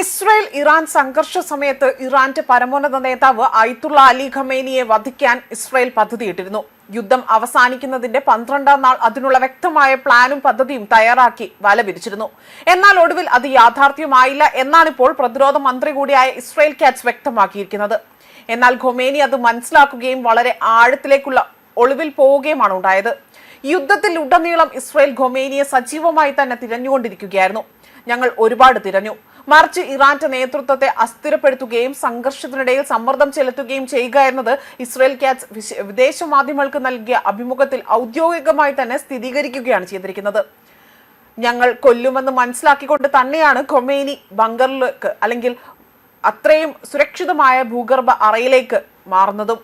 Israel Iran സംഘർഷ സമയത്ത് ഇറാന്റെ പരമോന്നത നേതാവ് അയ്തുള്ള അലി ഖമേനിയെ വധിക്കാൻ ഇസ്രയേൽ പദ്ധതിയിട്ടിരുന്നു യുദ്ധം അവസാനിക്കുന്നതിന്റെ പന്ത്രണ്ടാം നാൾ അതിനുള്ള വ്യക്തമായ പ്ലാനും പദ്ധതിയും തയ്യാറാക്കി വല വിരിച്ചിരുന്നു. എന്നാൽ ഒടുവിൽ അത് യാഥാർത്ഥ്യമായില്ല എന്നാണിപ്പോൾ പ്രതിരോധ മന്ത്രി കൂടിയായ ഇസ്രയേൽ കാറ്റ്സ് വ്യക്തമാക്കിയിരിക്കുന്നത്. എന്നാൽ ഖൊമേനി അത് മനസ്സിലാക്കുകയും വളരെ ആഴത്തിലേക്കുള്ള ഒളിവിൽ പോവുകയുമാണ് ഉണ്ടായത്. യുദ്ധത്തിൽ ഉടനീളം ഇസ്രയേൽ ഖൊമേനിയെ സജീവമായി തന്നെ തിരഞ്ഞുകൊണ്ടിരിക്കുകയായിരുന്നു. ഞങ്ങൾ ഒരുപാട് തിരഞ്ഞു. മറിച്ച് ഇറാന്റെ നേതൃത്വത്തെ അസ്ഥിരപ്പെടുത്തുകയും സംഘർഷത്തിനിടയിൽ സമ്മർദ്ദം ചെലുത്തുകയും ചെയ്യുക എന്നത് ഇസ്രയേൽ ക്യാറ്റ്സ് വിദേശ മാധ്യമങ്ങൾക്ക് നൽകിയ അഭിമുഖത്തിൽ ഔദ്യോഗികമായി തന്നെ സ്ഥിരീകരിക്കുകയാണ് ചെയ്തിരിക്കുന്നത്. ഞങ്ങൾ കൊല്ലുമെന്ന് മനസ്സിലാക്കിക്കൊണ്ട് തന്നെയാണ് കൊമേനി ബങ്കറിലേക്ക് അല്ലെങ്കിൽ അത്രയും സുരക്ഷിതമായ ഭൂഗർഭ അറയിലേക്ക് മാറുന്നതും.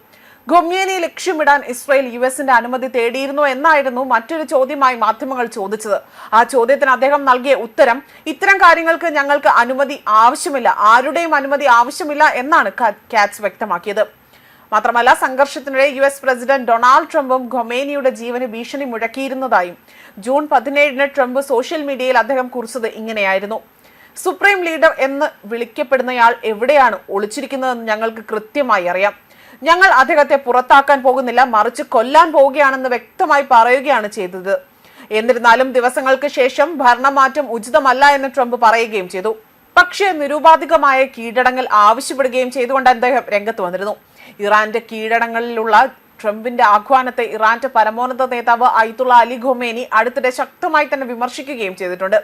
ഖൊമേനി ലക്ഷ്യമിടാൻ ഇസ്രായേൽ യു എസിന്റെ അനുമതി തേടിയിരുന്നു എന്നായിരുന്നു മറ്റൊരു ചോദ്യമായി മാധ്യമങ്ങൾ ചോദിച്ചത്. ആ ചോദ്യത്തിന് അദ്ദേഹം നൽകിയ ഉത്തരം ഇത്തരം കാര്യങ്ങൾക്ക് ഞങ്ങൾക്ക് അനുമതി ആവശ്യമില്ല. ആരുടെയും അനുമതി ആവശ്യമില്ല എന്നാണ് കാറ്റ്സ് വ്യക്തമാക്കിയത്. മാത്രമല്ല സംഘർഷത്തിനിടെ യു എസ് പ്രസിഡന്റ് ഡൊണാൾഡ് ട്രംപും ഖൊമേനിയുടെ ജീവന് ഭീഷണി മുഴക്കിയിരുന്നതായും ജൂൺ പതിനേഴിന് ട്രംപ് സോഷ്യൽ മീഡിയയിൽ അദ്ദേഹം കുറിച്ചത് ഇങ്ങനെയായിരുന്നു. സുപ്രീം ലീഡർ എന്ന് വിളിക്കപ്പെടുന്നയാൾ എവിടെയാണ് ഒളിച്ചിരിക്കുന്നതെന്ന് ഞങ്ങൾക്ക് കൃത്യമായി അറിയാം. ഞങ്ങൾ അദ്ദേഹത്തെ പുറത്താക്കാൻ പോകുന്നില്ല മറിച്ച് കൊല്ലാൻ പോവുകയാണെന്ന് വ്യക്തമായി പറയുകയാണ് ചെയ്തത്. എന്നിരുന്നാലും ദിവസങ്ങൾക്ക് ശേഷം ഭരണമാറ്റം ഉചിതമല്ല എന്ന് ട്രംപ് പറയുകയും ചെയ്തു. പക്ഷേ നിരുപാധികമായ കീഴടങ്ങൽ ആവശ്യപ്പെടുകയും ചെയ്തുകൊണ്ട് അദ്ദേഹം രംഗത്ത് വന്നിരുന്നു. ഇറാന്റെ കീഴടങ്ങളിലുള്ള ട്രംപിന്റെ ആഹ്വാനത്തെ ഇറാന്റെ പരമോന്നത നേതാവ് അയ്തുള്ള അലി ഖൊമേനി അടുത്തിടെ ശക്തമായി തന്നെ വിമർശിക്കുകയും ചെയ്തിട്ടുണ്ട്.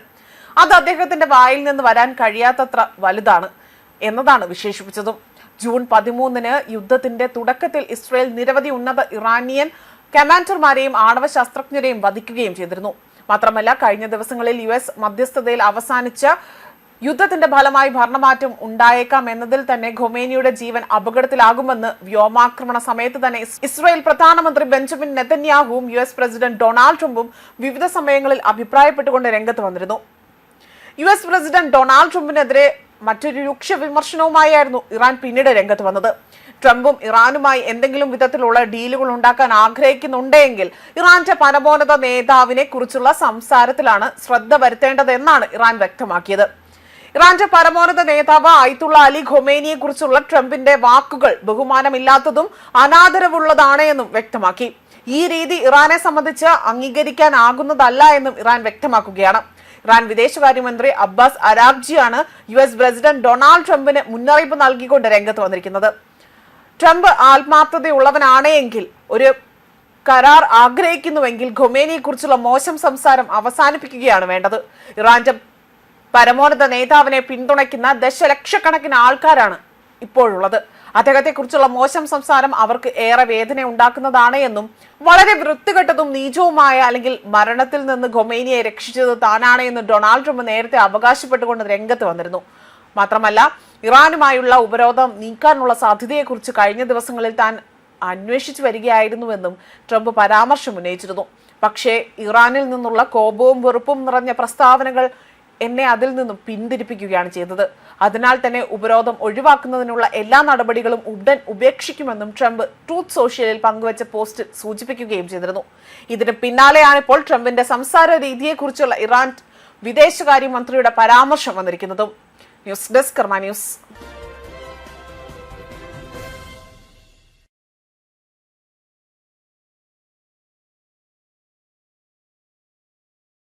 അത് അദ്ദേഹത്തിന്റെ വായിൽ നിന്ന് വരാൻ കഴിയാത്തത്ര വലുതാണ് എന്നതാണ് വിശേഷിപ്പിച്ചതും. ജൂൺ പതിമൂന്നിന് യുദ്ധത്തിന്റെ തുടക്കത്തിൽ ഇസ്രയേൽ നിരവധി ഉന്നത ഇറാനിയൻ കമാൻഡർമാരെയും ആണവ ശാസ്ത്രജ്ഞരെയും വധിക്കുകയും ചെയ്തിരുന്നു. മാത്രമല്ല കഴിഞ്ഞ ദിവസങ്ങളിൽ യു എസ് മധ്യസ്ഥതയിൽ അവസാനിച്ച യുദ്ധത്തിന്റെ ഫലമായി ഭരണമാറ്റം ഉണ്ടായേക്കാം എന്നതിൽ തന്നെ ഖൊമേനിയുടെ ജീവൻ അപകടത്തിലാകുമെന്ന് വ്യോമാക്രമണ സമയത്ത് തന്നെ ഇസ്രയേൽ പ്രധാനമന്ത്രി ബെഞ്ചമിൻ നെതന്യാഹുവും യു എസ് പ്രസിഡന്റ് ഡൊണാൾഡ് ട്രംപും വിവിധ സമയങ്ങളിൽ അഭിപ്രായപ്പെട്ടുകൊണ്ട് രംഗത്ത് വന്നിരുന്നു. യു എസ് പ്രസിഡന്റ് ഡൊണാൾഡ് ട്രംപിനെതിരെ മറ്റൊരു രൂക്ഷ വിമർശനവുമായിരുന്നു ഇറാൻ പിന്നീട് രംഗത്ത് വന്നത്. ട്രംപും ഇറാനുമായി എന്തെങ്കിലും വിധത്തിലുള്ള ഡീലുകൾ ഉണ്ടാക്കാൻ ആഗ്രഹിക്കുന്നുണ്ടെങ്കിൽ ഇറാന്റെ പരമോന്നത നേതാവിനെ കുറിച്ചുള്ള സംസാരത്തിലാണ് ശ്രദ്ധ വരുത്തേണ്ടതെന്നാണ് ഇറാൻ വ്യക്തമാക്കിയത്. ഇറാന്റെ പരമോന്നത നേതാവ് ആയിത്തുള്ള അലി ഖൊമേനിയെ കുറിച്ചുള്ള ട്രംപിന്റെ വാക്കുകൾ ബഹുമാനമില്ലാത്തതും അനാദരവുള്ളതാണ് എന്നും വ്യക്തമാക്കി. ഈ രീതി ഇറാനെ സംബന്ധിച്ച് അംഗീകരിക്കാനാകുന്നതല്ല എന്നും ഇറാൻ വ്യക്തമാക്കുകയാണ്. ഇറാൻ വിദേശകാര്യമന്ത്രി അബ്ബാസ് അരാബ്ജിയാണ് യു എസ് പ്രസിഡന്റ് ഡൊണാൾഡ് ട്രംപിന് മുന്നറിയിപ്പ് നൽകിക്കൊണ്ട് രംഗത്ത് വന്നിരിക്കുന്നത്. ട്രംപ് ആത്മാർത്ഥതയുള്ളവനാണ് എങ്കിൽ ഒരു കരാർ ആഗ്രഹിക്കുന്നുവെങ്കിൽ ഖൊമേനിയെ കുറിച്ചുള്ള മോശം സംസാരം അവസാനിപ്പിക്കുകയാണ് വേണ്ടത്. ഇറാന്റെ പരമോന്നത നേതാവിനെ പിന്തുണയ്ക്കുന്ന ദശലക്ഷക്കണക്കിന് ആൾക്കാരാണ് ഇപ്പോഴുള്ളത്. അദ്ദേഹത്തെക്കുറിച്ചുള്ള മോശം സംസാരം അവർക്ക് ഏറെ വേദന ഉണ്ടാക്കുന്നതാണ് എന്നും വളരെ വൃത്തികെട്ടതും നീചവുമായ അല്ലെങ്കിൽ മരണത്തിൽ നിന്ന് ഖൊമേനിയെ രക്ഷിച്ചത് താനാണ് എന്ന് ഡൊണാൾഡ് ട്രംപ് നേരത്തെ അവകാശപ്പെട്ടുകൊണ്ട് രംഗത്ത് വന്നിരുന്നു. മാത്രമല്ല ഇറാനുമായുള്ള ഉപരോധം നീക്കാനുള്ള സാധ്യതയെക്കുറിച്ച് കഴിഞ്ഞ ദിവസങ്ങളിൽ താൻ അന്വേഷിച്ചു വരികയായിരുന്നുവെന്നും ട്രംപ് പരാമർശം ഉന്നയിച്ചിരുന്നു. പക്ഷേ ഇറാനിൽ നിന്നുള്ള കോപവും വെറുപ്പും നിറഞ്ഞ പ്രസ്താവനകൾ എന്നെ അതിൽ നിന്നും പിന്തിരിപ്പിക്കുകയാണ് ചെയ്തത്. അതിനാൽ തന്നെ ഉപരോധം ഒഴിവാക്കുന്നതിനുള്ള എല്ലാ നടപടികളും ഉടൻ ഉപേക്ഷിക്കുമെന്നും ട്രംപ് ട്രൂത്ത് സോഷ്യലിൽ പങ്കുവച്ച പോസ്റ്റിൽ സൂചിപ്പിക്കുകയും ചെയ്തിരുന്നു. ഇതിന് പിന്നാലെയാണ് ഇപ്പോൾ ട്രംപിന്റെ സംസാര രീതിയെക്കുറിച്ചുള്ള ഇറാൻ വിദേശകാര്യമന്ത്രിയുടെ പരാമർശം വന്നിരിക്കുന്നതും. News desk Karma news.